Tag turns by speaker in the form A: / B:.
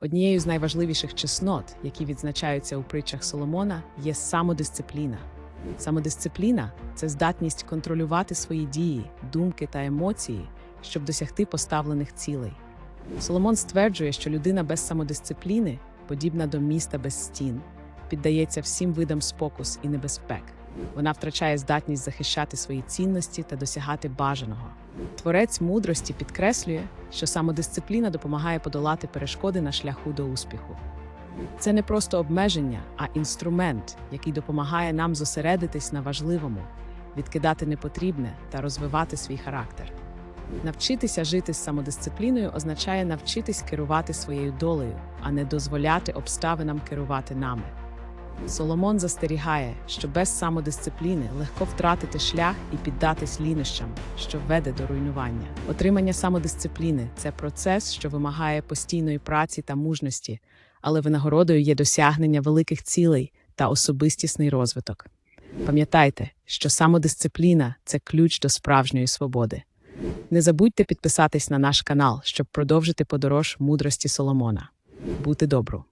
A: Однією з найважливіших чеснот, які відзначаються у притчах Соломона, є самодисципліна. Самодисципліна це здатність контролювати свої дії, думки та емоції, щоб досягти поставлених цілей. Соломон стверджує, що людина без самодисципліни подібна до міста без стін, піддається всім видам спокус і небезпек. Вона втрачає здатність захищати свої цінності та досягати бажаного. Творець мудрості підкреслює, що самодисципліна допомагає подолати перешкоди на шляху до успіху. Це не просто обмеження, а інструмент, який допомагає нам зосередитись на важливому, відкидати непотрібне та розвивати свій характер. Навчитися жити з самодисципліною означає навчитись керувати своєю долею, а не дозволяти обставинам керувати нами. Соломон застерігає, що без самодисципліни легко втратити шлях і піддатись лінощам, що веде до руйнування. Отримання самодисципліни це процес, що вимагає постійної праці та мужності, але винагородою є досягнення великих цілей та особистісний розвиток. Пам'ятайте, що самодисципліна це ключ до справжньої свободи. Не забудьте підписатись на наш канал, щоб продовжити подорож мудрості Соломона. Бути добру!